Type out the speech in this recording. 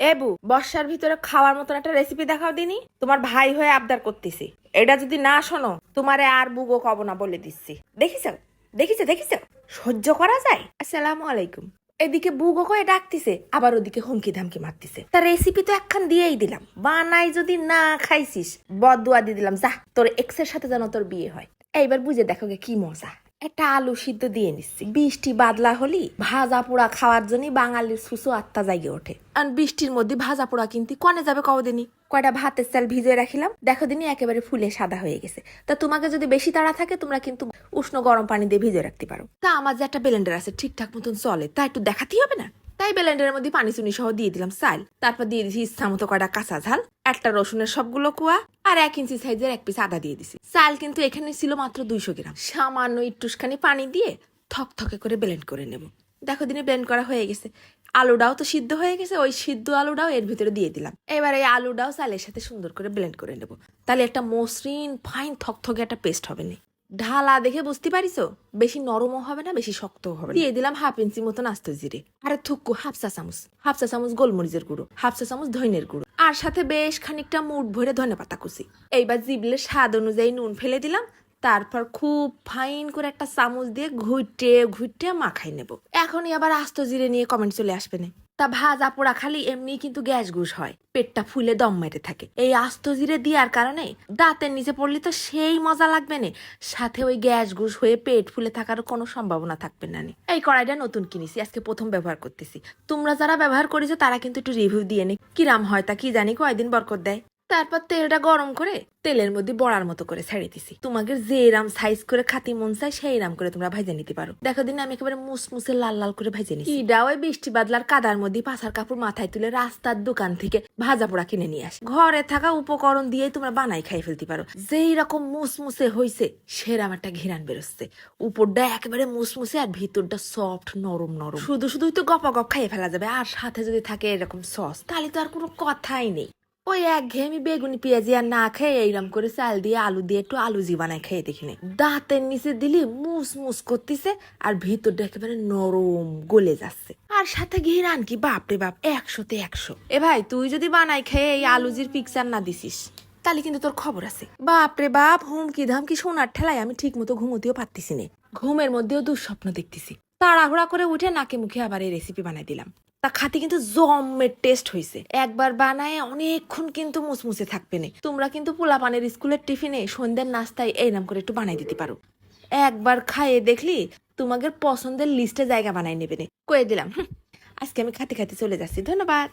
এবু, বর্ষার ভিতরে খাওয়ার মতন একটা রেসিপি দেখাও দিনি। তোমার ভাই হয়ে আবদার করতেছি। এটা যদি না শোনো, তোমারে আর বুগো কব না বলে দিচ্ছি। দেখিস দেখিস দেখিস সহ্য করা যায়? আসসালামু আলাইকুম। এদিকে বুগো কয়ে ডাকতিছে, আবার ওদিকে হুমকি ধামকি মারতিছে। তার রেসিপি তো একখান দিয়েই দিলাম। বানাই যদি না খাইছিস, বদুয়া দিয়ে দিলাম। যা তোর এক্সের সাথে যেন তোর বিয়ে হয়। এইবার বুঝে দেখো কি মজা। একটা আলু সিদ্ধ দিয়ে নিচ্ছি। বৃষ্টি বাদলা হলি ভাজা পোড়া খাওয়ার জন্য বাঙালির সুসু আত্মা জাগে ওঠে। আর বৃষ্টির মধ্যে ভাজা পোড়া কিনতে কনে যাবে কদিনই কয়টা ভাতের চাল ভিজে রাখিলাম দেখো দিনই একেবারে ফুলে সাদা হয়ে গেছে। তা তোমাকে যদি বেশি তাড়া থাকে তোমরা কিন্তু উষ্ণ গরম পানি দিয়ে ভিজে রাখতে পারো। তা আমার যে একটা ব্লেন্ডার আছে ঠিকঠাক মতন চলে তা একটু দেখাতেই হবে না? তাই ব্লেন্ডারের মধ্যে পানি চুনি সহ দিয়ে দিলাম চাল। তারপর দিয়ে দিছি ইচ্ছা মতো কটা কাঁচা ঝাল, একটা রসুনের সবগুলো কুয়া আর এক ইঞ্চি সাইজের এক পিস আদা দিয়ে দিছি। চাল কিন্তু এখানে ছিল মাত্র দুইশো গ্রাম। সামান্য একটুখানি পানি দিয়ে থকথকে করে ব্লেন্ড করে নেব। দেখো দিনে ব্লেন্ড করা হয়ে গেছে। আলুটাও তো সিদ্ধ হয়ে গেছে, ওই সিদ্ধ আলুটাও এর ভিতরে দিয়ে দিলাম। এবার এই আলুটাও চালের সাথে সুন্দর করে ব্লেন্ড করে নেব। তাহলে একটা মসৃণ, ফাইন, থকথকে একটা পেস্ট হবে না। ঢালা দেখে বুঝতে পারিছো? বেশি নরমও হবে না, বেশি শক্তও হবে দিয়ে দিলাম হাফ ইঞ্চি মতন আস্ত জিরে। আর থুকু হাফ চা চামচ। হাফ চা চামচ গোলমরিচের গুঁড়ো, হাফ চা চামচ ধইনের গুঁড়ো। আর সাথে বেশ খানিকটা মুঠ ভরে ধনে পাতা কুচি। এইবার জিবলের স্বাদ অনুযায়ী নুন ফেলে দিলাম। তারপর খুব ফাইন করে একটা চামচ দিয়ে ঘুইটে ঘুইটে মাখাই নেব। এখনই আবার আস্ত জিরে নিয়ে কমেন্ট চলে আসবে না। তা ভাজা পোড়া খালি এমনি কিন্তু গ্যাস ঘুষ হয়। পেটটা ফুলে দম মেরে থাকে। এই আস্ত জিরে দেওয়ার কারণে দাঁতের নিচে পড়লে তো সেই মজা লাগবে না। সাথে ওই গ্যাস ঘুষ হয়ে পেট ফুলে থাকার কোনো সম্ভাবনা থাকবে না। এই কড়াইটা নতুন কিনেছি, আজকে প্রথম ব্যবহার করতেছি। তোমরা যারা ব্যবহার করেছ তারা কিন্তু একটু রিভিউ দিয়ে নি। কিরাম হয় তা কি জানি, কয়দিন বরকত দেয়? তারপর তেলটা গরম করে তেলের মধ্যে বড়ার মতো করে ছেড়ে দিছি। তোমাকে যে রাম সাইজ করে খাতি মন চাই সেই রাম করে তোমরা ভাজে নিতে পারো। দেখো দিন আমি একেবারে মুসমুসে লাল লাল করে ভেজে নিই ইডা ওই বৃষ্টি বাদলার কাদার মধ্যে পাশার কাপড় মাথায় তুলে রাস্তার দোকান থেকে ভাজা পোড়া কিনে নিয়ে আসি। ঘরে থাকা উপকরণ দিয়ে তোমরা বানাই খাই ফেলতে পারো। যেই রকম মুসমুসে হইছে সেরাম একটা ঘিরান বেরোচ্ছে। উপরটা একেবারে মুসমুসে আর ভিতরটা সফট নরম নরম। শুধু শুধুই তো গপা গপ খাইয়ে ফেলা যাবে। আর সাথে যদি থাকে এরকম সস তাহলে তো আর কোনো কথাই নেই। ওই এক ঘেমি বেগুনি পেঁয়াজি আর না খেয়ে এইরকম করে চাল দিয়ে, আলু দিয়ে একটু আলু জি বানায় খেয়ে দেখিনি। দাঁতের নিচে দিলি মুস মুস করতেছে আর ভিতরটা একেবারে নরম গলে যাচ্ছে। আর সাথে ঘিরান কি বাপরে বাপ, একশোতে একশো। এ ভাই, তুই যদি বানাই খেয়ে এই আলুজির পিকচার না দিছিস, তাহলে কিন্তু তোর খবর আছে। বাপরে বাপ, হুমকি ধামকি সোনার ঠেলায় আমি ঠিক মতো ঘুমোতেও পারতেছি নে। ঘুমের মধ্যেও দুঃস্বপ্ন দেখতেছি। তাড়াহুড়া করে উঠে নাকে মুখে আবার এই রেসিপি বানাই দিলাম। তা খাতে কিন্তু জমের টেস্ট হয়েছে একবার বানায় অনেকক্ষণ কিন্তু মুসমুসে থাকবে না। তোমরা কিন্তু পোলা পানের স্কুলের টিফিনে সন্ধ্যার নাস্তায় এই নাম করে একটু বানাই দিতে পারো। একবার খাইয়ে দেখলি তোমাদের পছন্দের লিস্টে জায়গা বানাই নেবে কয়ে দিলাম আজকে আমি খাতে খাতে চলে যাচ্ছি, ধন্যবাদ।